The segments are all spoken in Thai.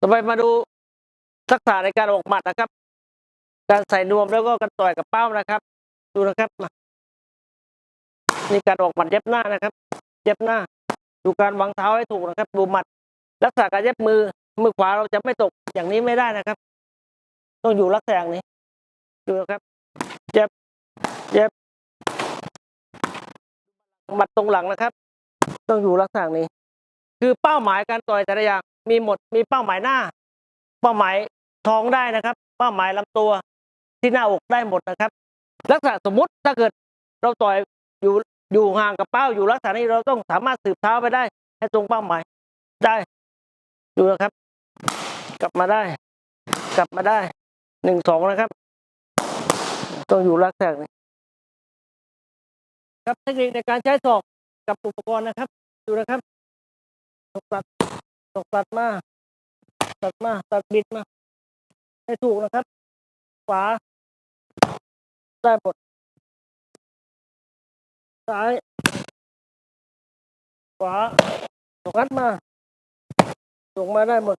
ต่อไปมาดูทักษะในการออกหมัดนะครับ การใส่นวมแล้วก็การต่อยกับเป้านะครับ ดูนะครับมานี่การออกหมัดเย็บหน้านะครับ เย็บหน้า ดูการวางเท้าให้ถูกนะครับ ดูหมัด ลักษณะการเย็บมือ มือขวาเราจะไม่ตกอย่างนี้ไม่ได้นะครับ ต้องอยู่ลักษณะอย่างนี้ ดูนะครับ เย็บ เย็บ หมัดตรงหลังนะครับ ต้องอยู่ลักษณะนี้ คือเป้าหมายการต่อยแต่ละอย่าง มีหมดมีเป้าหมายหน้า เป้าหมายท้องได้นะครับ เป้าหมายลำตัวที่หน้าอกได้หมดนะครับ ลักษณะสมมุติถ้าเกิดเราต่อยอยู่อยู่ห่างกับเป้าอยู่ลักษณะนี้เราต้องสามารถสืบเท้าไปได้ ให้ตรงเป้าหมายได้ ดูนะครับ กลับมาได้ กลับมาได้หนึ่งสองนะครับ ต้องอยู่ลักษณะนี้ครับเทคนิคในการใช้ศอกกับอุปกรณ์นะครับ ดูนะครับตกตัด ตกตัดมา ตัดมา ตัดบิดมา ให้ถูกนะครับ ขวา ได้หมด ซ้าย ขวาตกนัดมา ส่งมาได้หมด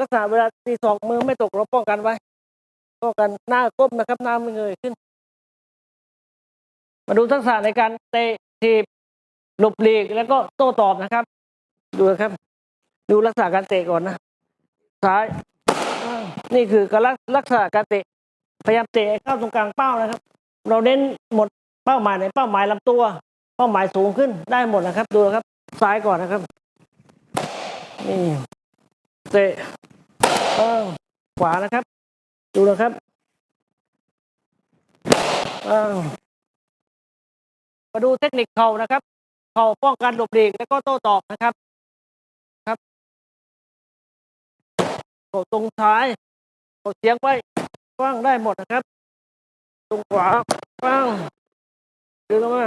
ลักษณะเวลาตีศอกมือไม่ตกเราป้องกันไว้ ป้องกันหน้าก้มนะครับ หน้าไม่เงยขึ้น มาดูทักษะในการเตะทีบหลบหลีกแล้วก็โต้ตอบนะครับ ดูนะครับ ดูลักษณะการเตะก่อนนะ ซ้าย นี่คือการลักษณะการเตะ พยายามเตะเข้าตรงกลางเป้านะครับ เราเน้นหมดเป้าหมายในเป้าหมายลำตัว เป้าหมายสูงขึ้นได้หมดนะครับ ดูนะครับ ซ้ายก่อนนะครับ นี่เตะอ้าวขวานะครับ ดูนะครับมาดูเทคนิคเข่านะครับ เข่าป้องกันหลบหลีกแล้วก็โต้ตอบนะครับ เขาตรงซ้ายเขาเสียงไว้กว้างได้หมดนะครับ ตรงขวากว้างดึงออกมา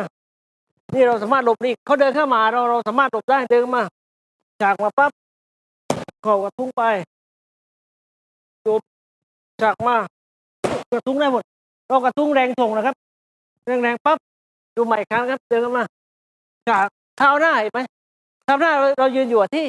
นี่เราสามารถหลบหลีกเขาเดินเข้ามาเราเราสามารถหลบได้เดินมาจากมาปั๊บเขากระทุ้งไปจบจากมากระทุ้งได้หมด เรากระทุ้งแรงส่งนะครับ แรงแรงปั๊บดูใหม่ครั้งครับ เดินเข้ามาจากเท้าหน้าเห็นไหมเท้าหน้าเราเรายืนอยู่ที่